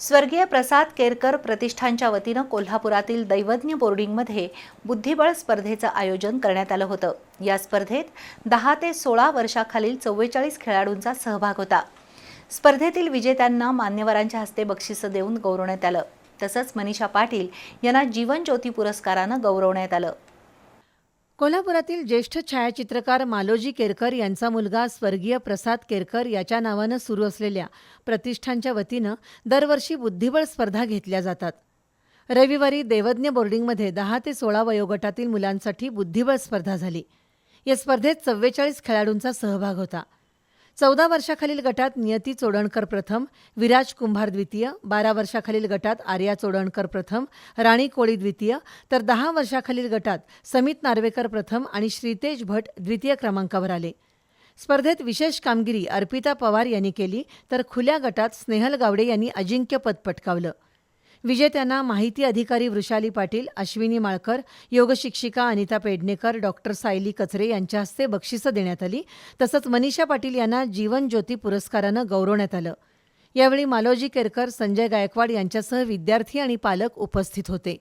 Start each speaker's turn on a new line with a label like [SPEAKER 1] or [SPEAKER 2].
[SPEAKER 1] स्वर्गीय प्रसाद केरकर प्रतिष्ठानच्या वतीनं कोल्हापुरातील दैवज्ञ बोर्डिंगमध्ये बुद्धिबळ स्पर्धेचं आयोजन करण्यात आलं होतं. या स्पर्धेत दहा ते सोळा वर्षाखालील चव्वेचाळीस खेळाडूंचा सहभाग होता. स्पर्धेतील विजेत्यांना मान्यवरांच्या हस्ते बक्षिसं देऊन गौरवण्यात आलं. तसंच मनीषा पाटील यांना जीवन ज्योती पुरस्कारानं गौरवण्यात आलं.
[SPEAKER 2] कोल्हापुरातील ज्येष्ठ छायाचित्रकार मालोजी केरकर यांचा मुलगा स्वर्गीय प्रसाद केरकर याच्या नावानं सुरू असलेल्या प्रतिष्ठानच्या वतीनं दरवर्षी बुद्धिबळ स्पर्धा घेतल्या जातात. रविवारी देवज्ञ बोर्डिंगमध्ये दहा ते सोळा वयोगटातील मुलांसाठी बुद्धिबळ स्पर्धा झाली. या स्पर्धेत चव्वेचाळीस खेळाडूंचा सहभाग होता. चौदा वर्षाखालील गटात नियती चोडणकर प्रथम विराज कुंभार द्वितीय बारा वर्षाखालील गटात आर्या चोडणकर प्रथम राणी कोळी द्वितीय तर दहा वर्षाखालील गटात समित नार्वेकर प्रथम आणि श्रीतेज भट द्वितीय क्रमांकावर आले. स्पर्धेत विशेष कामगिरी अर्पिता पवार यांनी केली तर खुल्या गटात स्नेहल गावडे यांनी अजिंक्यपद पटकावलं. विजेत्यांना माहिती अधिकारी वृषाली पाटील अश्विनी माळकर योगशिक्षिका अनिता पेडणेकर डॉक्टर सायली कचरे यांच्या हस्ते बक्षिसं देण्यात आली. तसंच मनीषा पाटील यांना जीवन ज्योती पुरस्कारानं गौरवण्यात आलं. यावेळी मालोजी केरकर संजय गायकवाड यांच्यासह विद्यार्थी आणि पालक उपस्थित होते.